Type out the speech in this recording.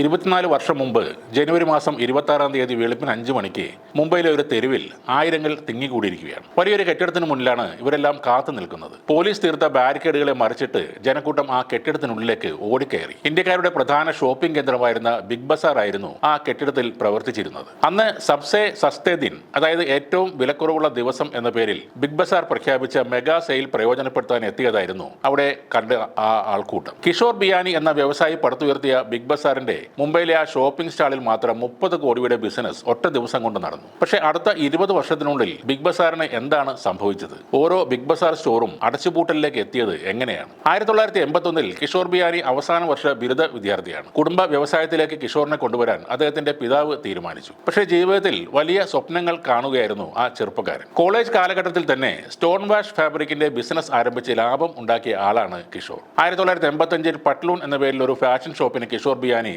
ഇരുപത്തിനാല് വർഷം മുമ്പ് ജനുവരി മാസം ഇരുപത്തി ആറാം തീയതി വെളുപ്പിന് അഞ്ച് മണിക്ക് മുംബൈയിലെ ഒരു തെരുവിൽ ആയിരങ്ങൾ തിങ്ങിക്കൂടിയിരിക്കുകയാണ്. വലിയൊരു കെട്ടിടത്തിന് മുന്നിലാണ് ഇവരെല്ലാം കാത്തു നിൽക്കുന്നത്. പോലീസ് തീർത്ത ബാരിക്കേഡുകളെ മറിച്ചിട്ട് ജനക്കൂട്ടം ആ കെട്ടിടത്തിനുള്ളിലേക്ക് ഓടിക്കയറി. ഇന്ത്യക്കാരുടെ പ്രധാന ഷോപ്പിംഗ് കേന്ദ്രമായിരുന്ന ബിഗ് ബസാർ ആയിരുന്നു ആ കെട്ടിടത്തിൽ പ്രവർത്തിച്ചിരുന്നത്. അന്ന് സബ്സെ സസ്തേ ദിൻ അതായത് ഏറ്റവും വിലക്കുറവുള്ള ദിവസം എന്ന പേരിൽ ബിഗ് ബസാർ പ്രഖ്യാപിച്ച മെഗാ സെയിൽ പ്രയോജനപ്പെടുത്താൻ എത്തിയതായിരുന്നു അവിടെ കണ്ട ആ ആൾക്കൂട്ടം. കിഷോർ ബിയാനി എന്ന വ്യവസായി പടുത്തുയർത്തിയ ബിഗ് ബസാറിന്റെ മുംബൈയിലെ ആ ഷോപ്പിംഗ് സ്റ്റാളിൽ മാത്രം മുപ്പത് കോടിയുടെ ബിസിനസ് ഒറ്റ ദിവസം കൊണ്ട് നടന്നു. പക്ഷേ അടുത്ത ഇരുപത് വർഷത്തിനുള്ളിൽ ബിഗ് ബസാറിന് എന്താണ് സംഭവിച്ചത്? ഓരോ ബിഗ് ബസാർ സ്റ്റോറും അടച്ചുപൂട്ടലിലേക്ക് എത്തിയത് എങ്ങനെയാണ്? ആയിരത്തി തൊള്ളായിരത്തി എൺപത്തൊന്നിൽ കിഷോർ ബിയാനി അവസാന വർഷ ബിരുദ വിദ്യാർത്ഥിയാണ്. കുടുംബ വ്യവസായത്തിലേക്ക് കിഷോറിനെ കൊണ്ടുവരാൻ അദ്ദേഹത്തിന്റെ പിതാവ് തീരുമാനിച്ചു. പക്ഷേ ജീവിതത്തിൽ വലിയ സ്വപ്നങ്ങൾ കാണുകയായിരുന്നു ആ ചെറുപ്പക്കാരൻ. കോളേജ് കാലഘട്ടത്തിൽ തന്നെ സ്റ്റോൺ വാഷ് ഫാബ്രിക്കിന്റെ ബിസിനസ് ആരംഭിച്ച് ലാഭം ഉണ്ടാക്കിയ ആളാണ് കിഷോർ. ആയിരത്തി തൊള്ളായിരത്തി എൺപത്തി അഞ്ചിൽ പട്ലൂൺ എന്ന പേരിൽ ഒരു ഫാഷൻ ഷോപ്പിന് കിഷോർ ബിയാനി